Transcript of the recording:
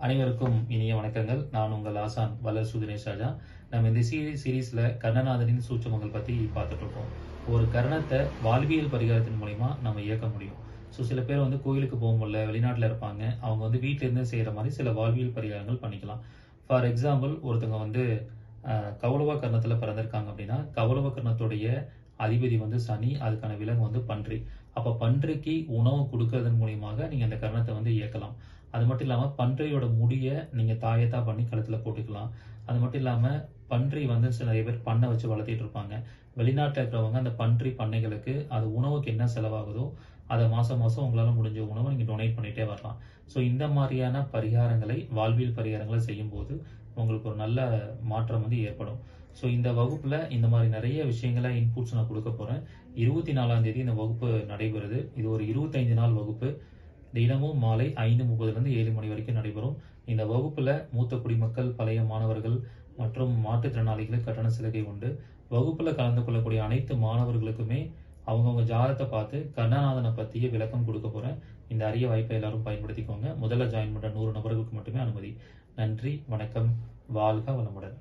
அனைவருக்கும் இனிய வணக்கங்கள். நான் உங்கள் ஆசான் வளர் சுதினேஷ் ராஜா. நம்ம இந்த சீரீஸ் சீரீஸ்ல கர்ணநாதனின் சூட்சமங்கள் பத்தி பார்த்துட்டு இருக்கோம். ஒரு கர்ணத்தை வாழ்வியல் பரிகாரத்தின் மூலியமா நம்ம இயக்க முடியும். ஸோ சில பேர் வந்து கோயிலுக்கு போக முடியல வெளிநாட்டில் இருப்பாங்க. அவங்க வந்து வீட்டில இருந்து செய்யற மாதிரி சில வாழ்வியல் பரிகாரங்கள் பண்ணிக்கலாம். ஃபார் எக்ஸாம்பிள் ஒருத்தவங்க வந்து அஹ், கௌளவ கர்ணத்துல பிறந்திருக்காங்க அப்படின்னா கௌளவ கர்ணத்துடைய அதிபதி வந்து சனி அதுக்கான விலங்கு வந்து பன்றி. அப்ப பன்றிக்கு உணவு கொடுக்கறதன் மூலியமாக நீங்க அந்த கர்ணத்தை வந்து இயக்கலாம். அது மட்டும் இல்லாமல் பன்றியோட முடியை நீங்கள் தாயத்தா பண்ணி கழுத்தில் போட்டுக்கலாம். அது மட்டும் இல்லாமல் பன்றி வந்து சில நிறைய பேர் பண்ணை வச்சு வளர்த்திட்டு இருப்பாங்க. வெளிநாட்டில் இருக்கிறவங்க அந்த பன்றி பண்ணைகளுக்கு அது உணவுக்கு என்ன செலவாகுதோ அதை மாதம் மாதம் உங்களால் முடிஞ்ச உணவை நீங்கள் டொனேட் பண்ணிகிட்டே வரலாம். ஸோ இந்த மாதிரியான பரிகாரங்களை வாழ்வியல் பரிகாரங்களை செய்யும்போது உங்களுக்கு ஒரு நல்ல மாற்றம் வந்து ஏற்படும். ஸோ இந்த வகுப்பில் இந்த மாதிரி நிறைய விஷயங்களை இன்புட்ஸ் நான் கொடுக்க போகிறேன் இருபத்தி நாலாம் தேதி இந்த வகுப்பு நடைபெறுது. இது ஒரு இருபத்தைந்து நாள் வகுப்பு. தினமும் மாலை ஐந்து முப்பதுலேருந்து ஏழு மணி வரைக்கும் நடைபெறும். இந்த வகுப்பில் மூத்த குடிமக்கள் பழைய மாணவர்கள் மற்றும் மாற்றுத்திறனாளிகளுக்கு கட்டண சலுகை உண்டு. வகுப்பில் கலந்து கொள்ளக்கூடிய அனைத்து மாணவர்களுக்குமே அவங்கவுங்க ஜாதகத்தை பார்த்து கருணாநாதனை பற்றிய விளக்கம் கொடுக்க போகிறேன் இந்த அரிய வாய்ப்பை எல்லாரும் பயன்படுத்திக்கோங்க. முதல்ல ஜாயின் பண்ணுற நூறு நபர்களுக்கு மட்டுமே அனுமதி. நன்றி வணக்கம். வாழ்க வளமுடன்.